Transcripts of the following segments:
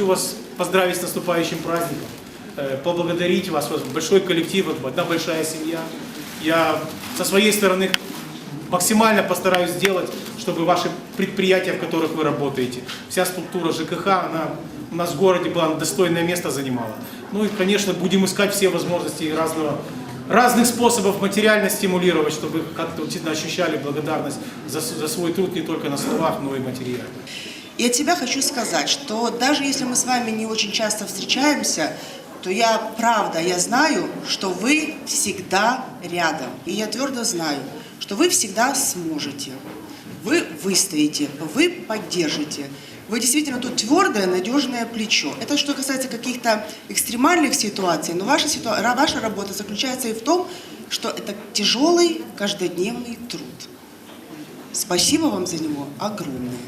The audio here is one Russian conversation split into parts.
хочу вас поздравить с наступающим праздником, э, поблагодарить вас, вас большой коллектив, одна большая семья. Я со своей стороны максимально постараюсь сделать, чтобы ваши предприятия, в которых вы работаете, вся структура ЖКХ, она у нас в городе была достойное место занимала. Ну и, конечно, будем искать все возможности разного, разных способов материально стимулировать, чтобы как-то ощущали благодарность за, за свой труд не только на словах, но и материально. И от себя хочу сказать, что даже если мы с вами не очень часто встречаемся, то я правда, я знаю, что вы всегда рядом. И я твердо знаю, что вы всегда сможете. Вы выстоите, вы поддержите. Вы действительно тут твердое, надежное плечо. Это что касается каких-то экстремальных ситуаций, но ваша, ситуа- ваша работа заключается и в том, что это тяжелый каждодневный труд. Спасибо вам за него огромное.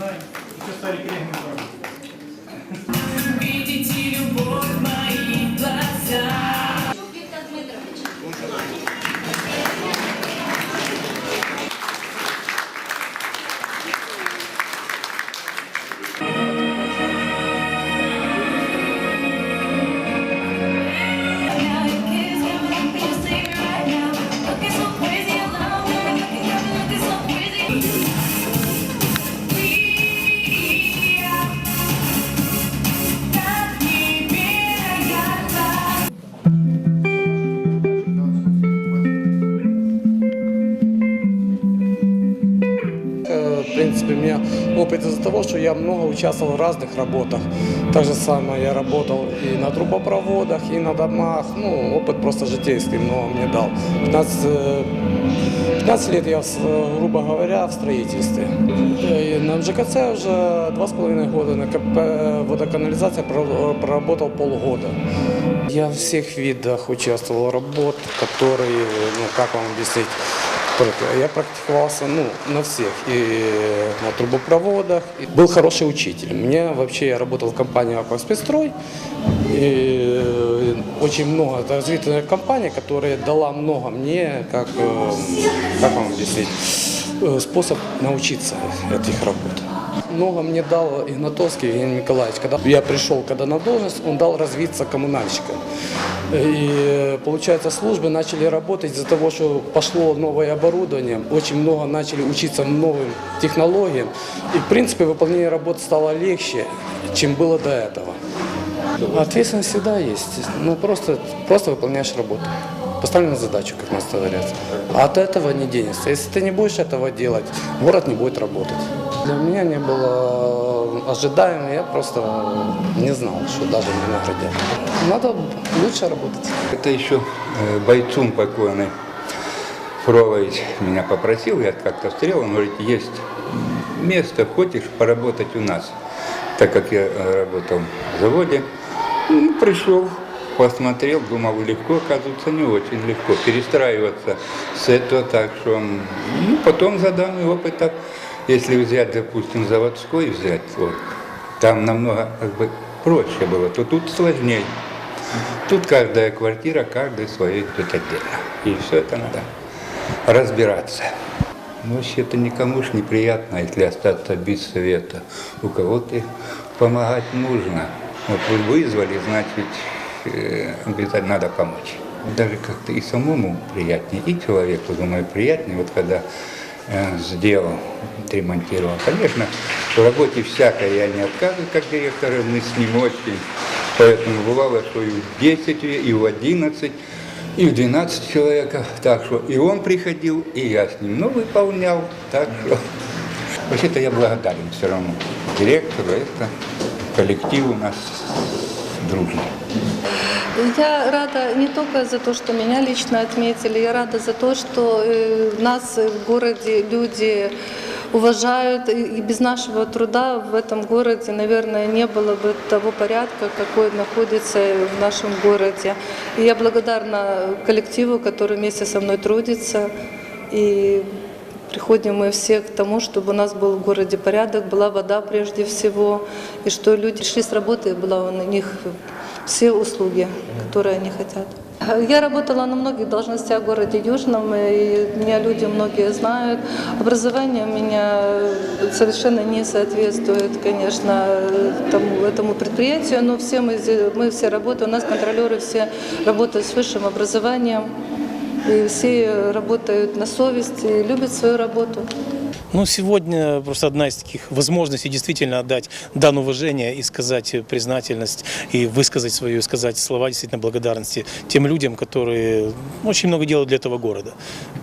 Good night. Just опыт из-за того, что я много участвовал в разных работах. Так же самое я работал и на трубопроводах, и на домах. Ну, опыт просто житейский много мне дал. 15, э, 15 лет я, грубо говоря, в строительстве. Э, и На МЖКЦ уже два с половиной года, на КП водоканализация про- проработал полгода. Я в всех видах участвовал работ, которые, ну, как вам объяснить, Я практиковался ну, на всех, и на трубопроводах. Был хороший учитель. Мне вообще, я работал в компании «Акваспецстрой», и очень много, это развитая компания, которая дала много мне, как, э, как вам объяснить, э, способ научиться этих работ. Много мне дал Игнатовский Евгений Николаевич. Когда я пришел когда на должность, он дал развиться коммунальщикам. И получается, службы начали работать из-за того, что пошло новое оборудование, очень много начали учиться новым технологиям. И, в принципе, выполнение работ стало легче, чем было до этого. Ответственность всегда есть. Ну, просто, просто выполняешь работу. Поставлена задачу, как нас говорят. А от этого не денешься. Если ты не будешь этого делать, город не будет работать. Для меня не было ожидаемо, я просто не знал, что даже меня наградят. Надо лучше работать. Это еще э, бойцун покойный Фролович меня попросил, я как-то встретил, он говорит, есть место, хочешь поработать у нас, так как я э, работал в заводе. Ну, пришел, посмотрел, думал, легко, оказывается, не очень легко перестраиваться с этого, так что, ну, потом за данный опыт, так, если взять, допустим, заводской взять, вот, там намного как бы проще было, то тут сложнее. Тут каждая квартира, каждый свое идет отдельно. И все это надо разбираться. Ну, вообще это никому ж неприятно, если остаться без совета. У кого-то помогать нужно. Вот вы вызвали, значит, э, обязательно надо помочь. Даже как-то и самому приятнее, и человеку, думаю, приятнее, вот когда сделал, отремонтировал. Конечно, в работе всякое я не отказываю, как директор, мы с ним очень. Поэтому бывало, что и в 10, и в 11, и в 12 человек. Так что и он приходил, и я с ним, ну, выполнял. Так что вообще-то я благодарен все равно директору, это коллектив у нас дружный. Я рада не только за то, что меня лично отметили, я рада за то, что э, нас в городе люди уважают, и без нашего труда в этом городе, наверное, не было бы того порядка, какой находится в нашем городе. И я благодарна коллективу, который вместе со мной трудится. И приходим мы все к тому, чтобы у нас был в городе порядок, была вода прежде всего, и что люди шли с работы, была у них все услуги, которые они хотят. Я работала на многих должностях в городе Южном, и меня люди многие знают. Образование меня совершенно не соответствует, конечно, тому, этому предприятию, но все мы, мы все работаем, у нас контролеры все работают с высшим образованием, и все работают на совесть и любят свою работу. Ну, сегодня просто одна из таких возможностей действительно отдать дан уважение и сказать признательность, и высказать свою, сказать слова действительно благодарности тем людям, которые очень много делают для этого города.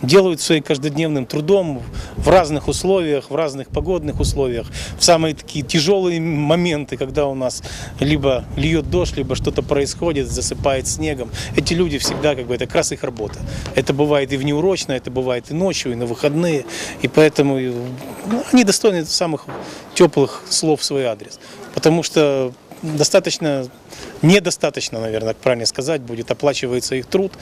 Делают своим каждодневным трудом в разных условиях, в разных погодных условиях, в самые такие тяжелые моменты, когда у нас либо льет дождь, либо что-то происходит, засыпает снегом. Эти люди всегда, как бы, это как раз их работа. Это бывает и внеурочно, это бывает и ночью, и на выходные. И поэтому ну, они достойны самых теплых слов в свой адрес. Потому что достаточно, недостаточно, наверное, правильно сказать, будет оплачивается их труд.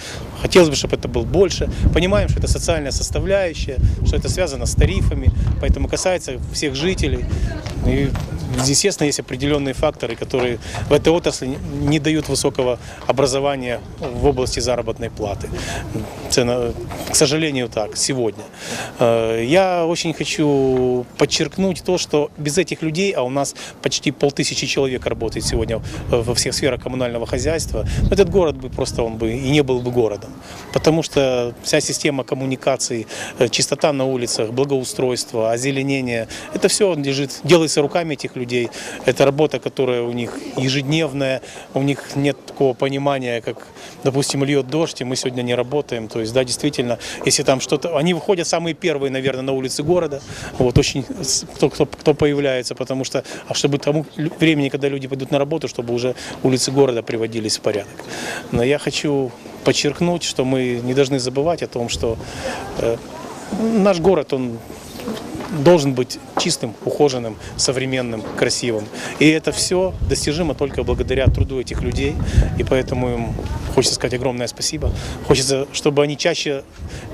Хотелось бы, чтобы это было больше. Понимаем, что это социальная составляющая, что это связано с тарифами, поэтому касается всех жителей. И, естественно, есть определенные факторы, которые в этой отрасли не- дают высокого образования в области заработной платы. Цена, к сожалению, так, сегодня. Э, Я очень хочу подчеркнуть то, что без этих людей, а у нас почти полтысячи человек работает сегодня во всех сферах коммунального хозяйства, этот город бы просто он бы и не был бы городом. Потому что вся система коммуникаций, э, чистота на улицах, благоустройство, озеленение, это все лежит, делается руками этих людей. Это работа, которая у них ежедневная, у них нет такого понимания, как, допустим, льет дождь, и мы сегодня не работаем. То есть, да, действительно, если там что-то... Они выходят самые первые, наверное, на улицы города, вот, очень, кто, кто, кто появляется, потому что, а чтобы тому времени, когда люди пойдут на работу, чтобы уже улицы города приводились в порядок. Но я хочу подчеркнуть, что мы не должны забывать о том, что э, наш город, он должен быть чистым, ухоженным, современным, красивым. И это все достижимо только благодаря труду этих людей. И поэтому им хочется сказать огромное спасибо. Хочется, чтобы они чаще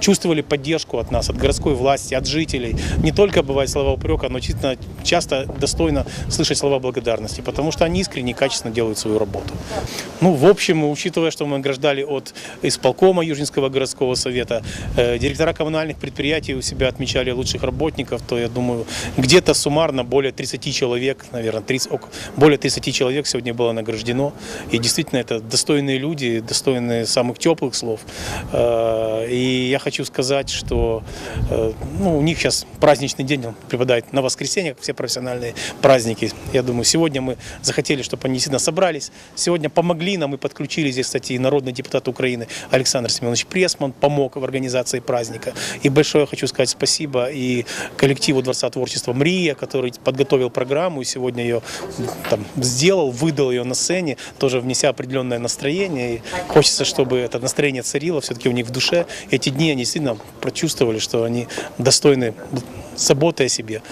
чувствовали поддержку от нас, от городской власти, от жителей. Не только бывает слова упрека, но действительно часто достойно слышать слова благодарности, потому что они искренне и качественно делают свою работу. Ну, в общем, учитывая, что мы награждали от исполкома Южинского городского совета, э, директора коммунальных предприятий у себя отмечали лучших работников, то я думаю, где-то суммарно более 30 человек, наверное, 30, око- более 30 человек сегодня было награждено. И действительно, это достойные люди, достойные самых теплых слов. Э, И я хочу сказать, что э, ну, у них сейчас праздничный день, он припадает на воскресенье, как все профессиональные праздники. Я думаю, сегодня мы захотели, чтобы они действительно собрались. Сегодня помогли нам и подключили здесь, кстати, и народный депутат Украины Александр Семенович Пресман помог в организации праздника. И большое хочу сказать спасибо и коллективу Дворца творчества «Мрия», который подготовил программу и сегодня ее там, сделал, выдал ее на сцене, тоже внеся определенное настроение. Хочется, чтобы это настроение царило все-таки у них в душе. Эти дни они действительно прочувствовали, что они достойны заботы о себе,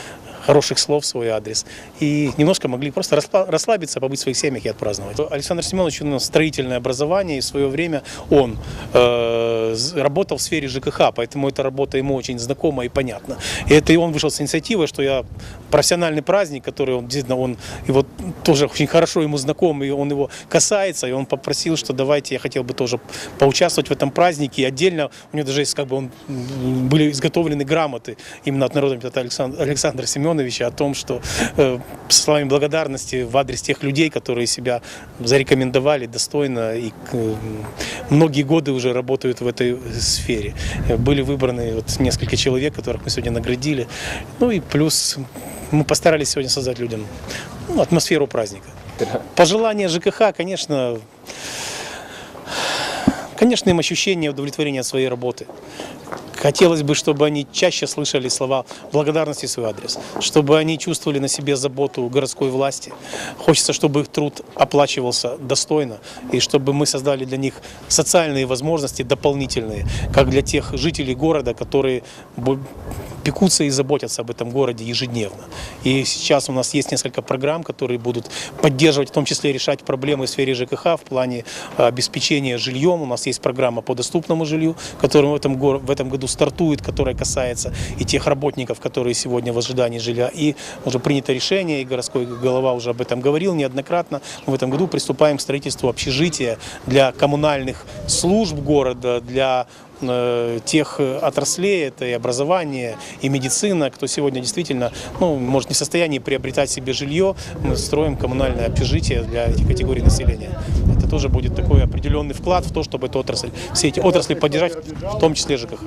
хороших слов в свой адрес. И немножко могли просто расслабиться, побыть в своих семьях и отпраздновать. Александр Семенович, у нас строительное образование, и в свое время он э, работал в сфере ЖКХ, поэтому эта работа ему очень знакома и понятна. И это и он вышел с инициативой, что я профессиональный праздник, который он действительно, он его тоже очень хорошо ему знаком, и он его касается, и он попросил, что давайте, я хотел бы тоже поучаствовать в этом празднике, и отдельно у него даже есть как бы он, были изготовлены грамоты именно от депутата Александра, Александра Семеновича о том, что э, словами благодарности в адрес тех людей, которые себя зарекомендовали достойно и э, многие годы уже работают в этой сфере. Были выбраны вот несколько человек, которых мы сегодня наградили. Ну и плюс мы постарались сегодня создать людям ну, атмосферу праздника. Пожелания ЖКХ, конечно, конечно, им ощущение удовлетворения от своей работы. Хотелось бы, чтобы они чаще слышали слова благодарности в свой адрес, чтобы они чувствовали на себе заботу городской власти. Хочется, чтобы их труд оплачивался достойно, и чтобы мы создали для них социальные возможности дополнительные, как для тех жителей города, которые пекутся и заботятся об этом городе ежедневно. И сейчас у нас есть несколько программ, которые будут поддерживать, в том числе решать проблемы в сфере ЖКХ в плане э, обеспечения жильем. У нас есть программа по доступному жилью, которая в этом, в этом году стартует, которая касается и тех работников, которые сегодня в ожидании жилья. И уже принято решение, и городской голова уже об этом говорил неоднократно. В этом году приступаем к строительству общежития для коммунальных служб города, для э, тех отраслей, это и образование, и медицина, кто сегодня действительно, ну, может, не в состоянии приобретать себе жилье, мы строим коммунальное общежитие для этих категорий населения. Это тоже будет такой определенный вклад в то, чтобы эту отрасль, все эти отрасли поддержать, в том числе ЖКХ.